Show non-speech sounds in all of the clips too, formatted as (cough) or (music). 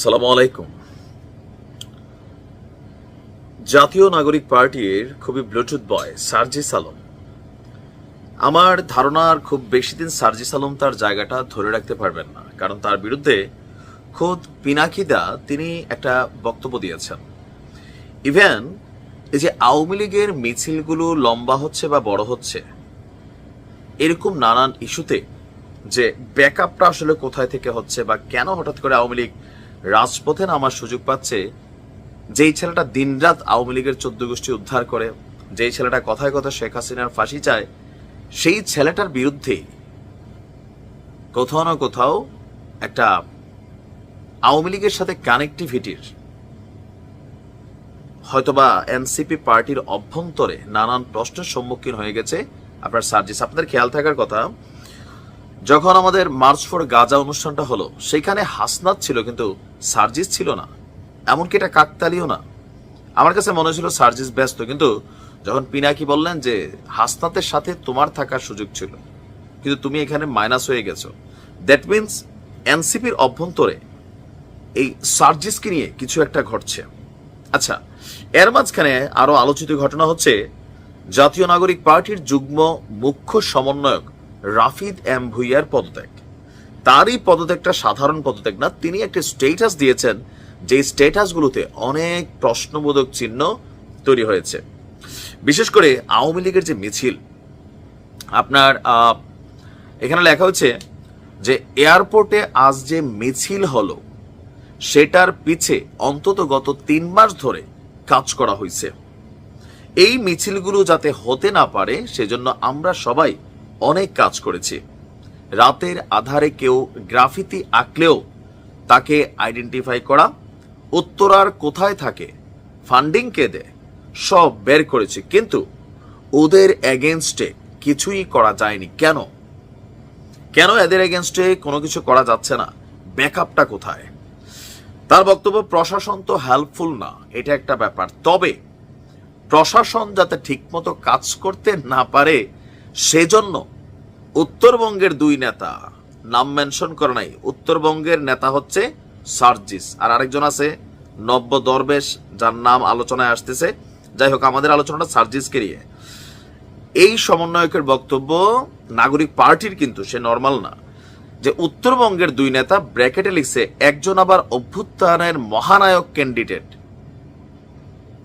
সালাম আলাইকুম। জাতীয় নাগরিক পার্টির খুবই ব্লুটুথ বয় সার্জিস আলম আমার ধারণার খুব বেশি দিন সার্জিস আলম তার জায়গাটা ধরে রাখতে পারবেন না, কারণ তার বিরুদ্ধে খোদ পিনাকিদা তিনি একটা বক্তব্য দিয়েছেন। ইভেন, এই যে আওয়ামী লীগের মিছিলগুলো লম্বা হচ্ছে বা বড় হচ্ছে, এরকম নানান ইস্যুতে যে ব্যাকআপটা আসলে কোথায় থেকে হচ্ছে বা কেন হঠাৎ করে আওয়ামী লীগ রাজপথে নামার সুযোগ পাচ্ছে। যেই ছেলেটা দিনরাত আওয়ামী লীগের চোদ্দ গোষ্ঠী উদ্ধার করে, যেই ছেলেটা কথায় কথা শেখ হাসিনার ফাঁসি চায়, সেই ছেলেটার বিরুদ্ধে কোথাও না কোথাও একটা আওয়ামী লীগের সাথে কানেক্টিভিটির হয়তোবা এনসিপি পার্টির অভ্যন্তরে নানান প্রশ্নের সম্মুখীন হয়ে গেছে। আপনার সার্জিস, আপনাদের খেয়াল থাকার কথা যখন আমাদের মার্চ ফর গাজা অনুষ্ঠানটা হলো, সেখানে হাসনাত ছিল কিন্তু সার্জিস ছিল না। এমনকি এটা কাকতালিও না। আমার কাছে মনে হয়েছিল সার্জিস ব্যস্ত, কিন্তু যখন পিনাকি বললেন যে হাসনাতের সাথে তোমার থাকার সুযোগ ছিল, কিন্তু তুমি এখানে মাইনাস হয়ে গেছো। দ্যাট মিনস এনসিপির অভ্যন্তরে এই সার্জিসকে নিয়ে কিছু একটা ঘটছে। আচ্ছা এর মাঝখানে আরও আলোচিত ঘটনা হচ্ছে, জাতীয় নাগরিক পার্টির যুগ্ম মুখ্য সমন্বয়ক রাফিদ এম ভুইয়ার পদত্যাগ। তারই পদত্যাগটা সাধারণ পদত্যাগ না, তিনি একটা স্টেটাস দিয়েছেন যে স্টেটাসগুলোতে অনেক প্রশ্নবোধক চিহ্ন তৈরি হয়েছে। বিশেষ করে আওয়ামী লীগের যে মিছিল, আপনার এখানে লেখা হচ্ছে যে এয়ারপোর্টে আজ যে মিছিল হলো, সেটার পিছে অন্তত গত তিন মাস ধরে কাজ করা হয়েছে। এই মিছিলগুলো যাতে হতে না পারে, সেজন্য আমরা সবাই অনেক কাজ করেছি। রাতের আধারে কেউ গ্রাফিতি আঁকলেও তাকে আইডেন্টিফাই করা, উত্তরার কোথায় থাকে ফান্ডিং কে দেয়, সব বের করেছি। কিন্তু ওদের এগেনস্টে কিছুই করা যায়নি। কেন? কেন এদের এগেনস্টে কোনো কিছু করা যাচ্ছে না? ব্যাকআপটা কোথায়? তার বক্তব্য, প্রশাসন তো হেল্পফুল না। এটা একটা ব্যাপার। তবে প্রশাসন যাতে ঠিকমতো কাজ করতে না পারে, সেজন্য উত্তরবঙ্গের দুই নেতা। নাম মেনশন করে নাই। উত্তরবঙ্গের নেতা হচ্ছে সার্জিস। আর আরেকজন আছে, নব্য দরবেশ, যার নাম আলোচনায় আসতেছে। যাই হোক, আমাদের আলোচনাটা সার্জিসকে নিয়ে। এই সমন্বয়কের বক্তব্য নাগরিক পার্টির কিন্তু, সে নর্মাল না। যে উত্তরবঙ্গের দুই নেতা ব্র্যাকেটে লিখছে, একজন আবার অভ্যুত্থানের মহানায়ক ক্যান্ডিডেট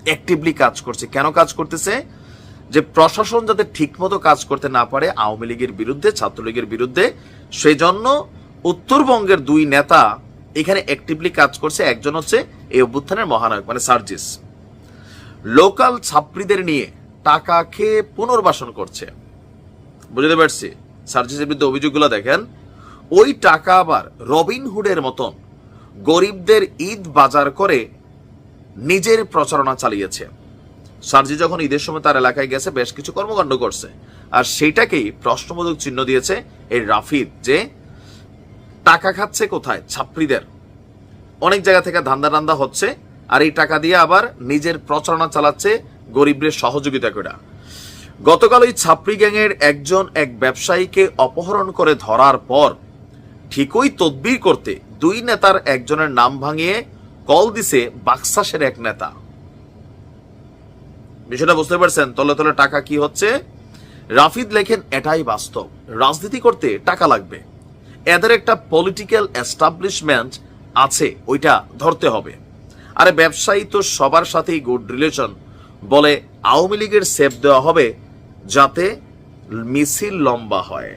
অ্যাক্টিভলি কাজ করছে। কেন কাজ করতেছে? যে প্রশাসন যাতে ঠিকমতো কাজ করতে না পারে আওয়ামী লীগের বিরুদ্ধে, ছাত্রলীগের বিরুদ্ধে সেই জন্য উত্তরবঙ্গের দুই নেতা এখানে অ্যাক্টিভলি কাজ করছে। একজন হচ্ছে এই অভ্যুত্থানের মহানায়ক মানে সার্জিস। লোকাল ছাত্রীদের নিয়ে টাকা খেয়ে পুনর্বাসন করছে। বুঝতে পারছি? সার্জিসের বিরুদ্ধে অভিযোগগুলো দেখেন। ওই টাকা আবার রবিনহুডের মতন গরিবদের ঈদ বাজার করে নিজের প্রচারণা চালিয়েছে। সার্জি যখন ঈদের সময় তার এলাকায় গেছে, বেশ কিছু কর্মকাণ্ড করছে। আর সেইটাকেই প্রশ্নবোধক চিহ্ন দিয়েছে এই রাফিদ যে টাকা খাচ্ছে কোথায়? ছাত্রীদের। অনেক জায়গা থেকে ধান্দা টান্দা হচ্ছে, আর এই টাকা দিয়ে আবার নিজের প্রচারণা চালাচ্ছে গরিবদের সহযোগিতা করে। গতকাল ওই ছাপড়ি গ্যাংয়ের একজন এক ব্যবসায়ীকে অপহরণ করে ধরার পর ঠিকই তদবির করতে দুই নেতার একজনের নাম ভাঙিয়ে কল দিছে বাক্সাসের এক নেতা। বিষয়টা বুঝতে পারছেন? তলে তলে টাকা কি হচ্ছে? রাফিদ লেখেন, এটাই বাস্তব। রাজনীতি করতে টাকা লাগবে। এদের একটা পলিটিক্যাল এস্টাবলিশমেন্ট আছে, ওইটা ধরতে হবে। আরে ব্যবসায়ী তো সবার সাথেই গুড রিলেশন বলে, আওয়ামী লীগের সেফ দেওয়া হবে যাতে মিছিল লম্বা হয়।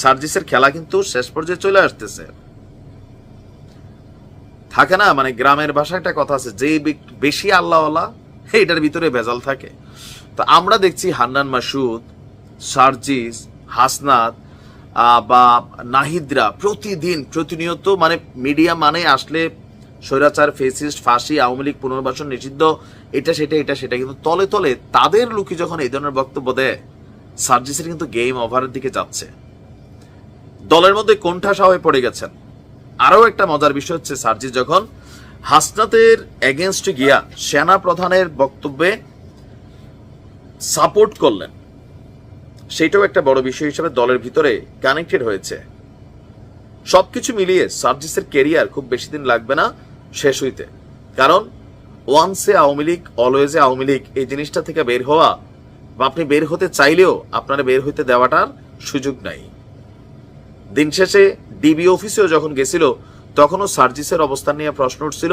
সার্জিসের খেলা কিন্তু শেষ পর্যায়ে চলে আসতেছে। থাকে না মানে গ্রামের ভাষায় একটা কথা আছে যে বেশি আল্লাহওয়ালা (laughs) এটার ভিতরে ভেজাল থাকে। তো আমরা দেখছি হান্নান মাসুদ, সার্জিস, হাসনাত বা নাহিদরা প্রতিদিন প্রতিনিয়ত মানে মিডিয়া মানে আসলে স্বৈরাচার, ফেসিস্ট, ফাঁসি, আওয়ামী লীগ পুনর্বাসন নিষিদ্ধ, এটা সেটা এটা সেটা। কিন্তু তলে তলে তাদের লোকই যখন এই ধরনের বক্তব্য দেয়, সার্জিসের কিন্তু গেম ওভারের দিকে যাচ্ছে। দলের মধ্যে কোণঠাসা হয়ে পড়ে গেছেন। আরও একটা মজার বিষয় হচ্ছে সার্জিস যখন হাসনাতের এগেনস্টে গিয়া সেনা প্রধানের বক্তব্যে সাপোর্ট করলেন। সেটাও একটা বড় বিষয় হিসেবে দলের ভিতরে কানেক্টেড হয়েছে। সবকিছু মিলিয়ে সার্জিসের কেরিয়ার খুব বেশি দিন লাগবে না শেষ হইতে। কারণ ওয়ান্সে আওয়ামী লীগ অলওয়েজে আওয়ামী লীগ, এই জিনিসটা থেকে বের হওয়া বা আপনি বের হতে চাইলেও আপনারা বের হইতে দেওয়াটার সুযোগ নাই। দিন শেষে ডিবি অফিসেও যখন গেছিল তখনও সার্জিসের অবস্থান নিয়ে প্রশ্ন উঠছিল,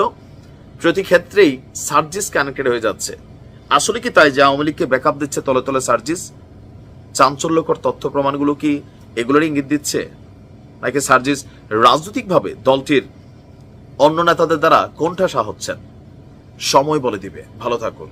প্রতি ক্ষেত্রেই সার্জিস কানেক্টেড হয়ে যাচ্ছে? আসলে কি তাই যে আওয়ামী লীগকে ব্যাকআপ দিচ্ছে তলে তলে সার্জিস? চাঞ্চল্যকর তথ্য প্রমাণগুলো কি এগুলোর ইঙ্গিত দিচ্ছে? নাকি সার্জিস রাজনৈতিকভাবে দলটির অন্য নেতাদের দ্বারা কোণঠাসা হচ্ছেন? সময় বলে দিবে। ভালো থাকুন।